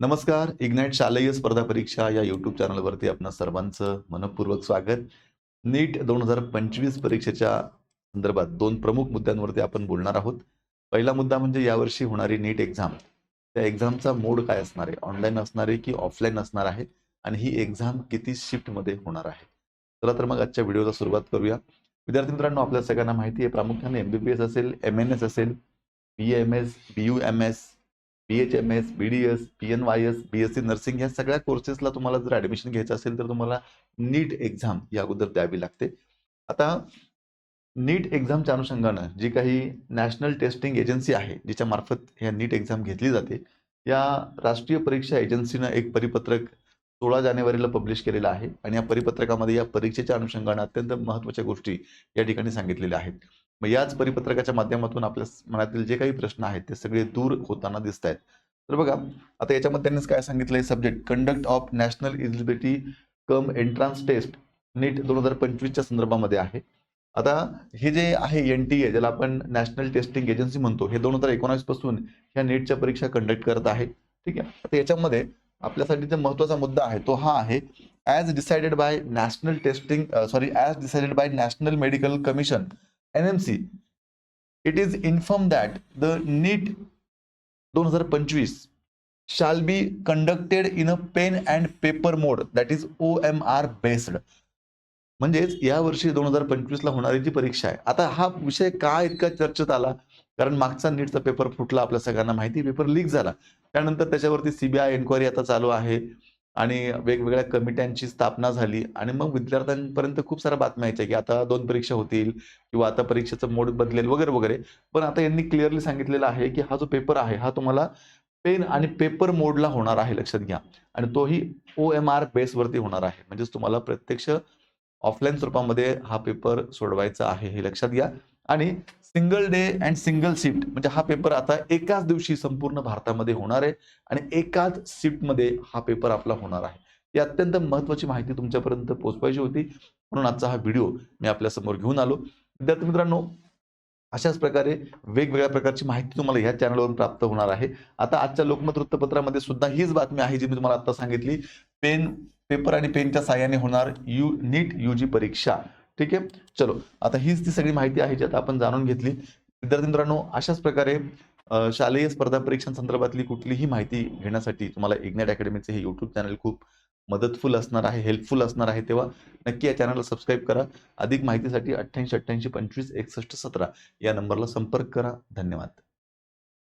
नमस्कार. इग्नाइट शालेय स्पर्धा परीक्षा या यूट्यूब चॅनलवरती आपणा सर्वांचं मनपूर्वक स्वागत. नीट दोन हजार पंचवीस परीक्षेच्या संदर्भात दोन प्रमुख मुद्द्यांवरती आपण बोलणार आहोत. पहिला मुद्दा म्हणजे यावर्षी होणारी नीट एक्झाम त्या एक्झामचा मोड काय असणार आहे? ऑनलाईन असणार आहे की ऑफलाईन असणार आहे? आणि ही एक्झाम किती शिफ्टमध्ये होणार आहे? चला तर मग आजच्या व्हिडिओला सुरुवात करूया. विद्यार्थी मित्रांनो आपल्या सगळ्यांना माहिती आहे प्रामुख्याने एम बी बी एस असेल एम एन एस असेल B M S B U M S B H M S B D S P N Y S B S C nursing ह्या सगळ्या कोर्सेसला तुम्हाला जर ॲडमिशन घ्यायचं असेल तर तुम्हाला नीट एक्झाम या अगोदर द्यावी लागते. आता नीट एक्झामच्या अनुषंगानं जी काही नॅशनल टेस्टिंग एजन्सी आहे जिच्या मार्फत ह्या नीट एक्झाम घेतली जाते या राष्ट्रीय परीक्षा एजन्सीनं एक परिपत्रक सोळा जानेवारीला पब्लिश केलेलं आहे. आणि या परिपत्रकामध्ये या परीक्षेच्या अनुषंगानं अत्यंत महत्त्वाच्या गोष्टी या ठिकाणी सांगितलेल्या आहेत. मग याच परिपत्रकाच्या माध्यमातून आपल्या मनातील जे काही प्रश्न आहेत ते सगळे दूर होताना दिसत आहेत तर बघा आता याच्यामध्ये त्यांनीच काय सांगितलंय? Subject conduct of national eligibility cum entrance test NEET दोन हजार पंचवीसच्या संदर्भामध्ये आहे. आता हे जे आहे एन टी ए ज्याला आपण नॅशनल टेस्टिंग एजन्सी म्हणतो हे दोन हजार एकोणावीसपासून ह्या नीटच्या परीक्षा कंडक्ट करत आहे. ठीक आहे? आता याच्यामध्ये आपल्यासाठी जो महत्त्वाचा मुद्दा आहे तो हा आहे as decided by national testing sorry as decided by national medical commission NMC, it is informed that the NEET 2025 shall be conducted in a pen and paper mode that is OMR based. म्हणजेच या वर्षी दोन हजार पंचवीसला होणारी जी परीक्षा आहे आता हा विषय का इतका चर्चेत आला? कारण मागचा नीटचा पेपर फुटला आपल्या सगळ्यांना माहिती पेपर लीक झाला. त्यानंतर त्याच्यावरती सीबीआय एन्क्वायरी आता चालू आहे. आणि वेगवेगळ्या कमिट्यांची स्थापना झाली आणि मग विद्यार्थ्यांपर्यंत खूप साऱ्या बातम्या यायच्या की आता दोन परीक्षा होतील किंवा आता परीक्षेचं मोड बदलेल वगैरे वगैरे. पण आता यांनी क्लिअरली सांगितलेलं आहे की हा जो पेपर आहे हा तुम्हाला पेन आणि पेपर मोडला होणार आहे लक्षात घ्या. आणि तोही ओ एम आर बेसवरती होणार आहे. म्हणजेच तुम्हाला प्रत्यक्ष ऑफलाईन स्वरूपामध्ये हा पेपर सोडवायचा आहे हे लक्षात घ्या. आणि single day and single shift म्हणजे हा पेपर आता एकाच दिवशी संपूर्ण भारतामध्ये होणार आहे आणि एकाच शिफ्टमध्ये हा पेपर आपला होणार आहे. ही अत्यंत महत्त्वाची माहिती तुमच्यापर्यंत पोहोचवायची होती. म्हणून आजचा हा व्हिडिओ मी आपल्यासमोर घेऊन आलो. विद्यार्थी मित्रांनो अशाच प्रकारे वेगवेगळ्या प्रकारची माहिती तुम्हाला ह्या चॅनलवरून प्राप्त होणार आहे. आता आजच्या लोकमत वृत्तपत्रामध्ये सुद्धा हीच बातमी आहे जी मी तुम्हाला आता सांगितली. पेन पेपर आणि पेनच्या साह्याने होणार. यू नीट यू जी परीक्षा. ठीक आहे? चलो आता हीच ती सगळी माहिती आहे जी आता आपण जाणून घेतली. विद्यार्थी मित्रांनो अशाच प्रकारे शालेय स्पर्धा परीक्षांसंदर्भातली कुठलीही माहिती घेण्यासाठी तुम्हाला इग्नेट अकॅडमीचे हे यूट्यूब चॅनल खूप मदतफुल असणार आहे हेल्पफुल असणार आहे तेव्हा नक्की या चॅनलला सबस्क्राईब करा. अधिक माहितीसाठी अठ्ठ्याऐंशी अठ्ठ्याऐंशी पंचवीस एकसष्ट सतरा या नंबरला संपर्क करा. धन्यवाद.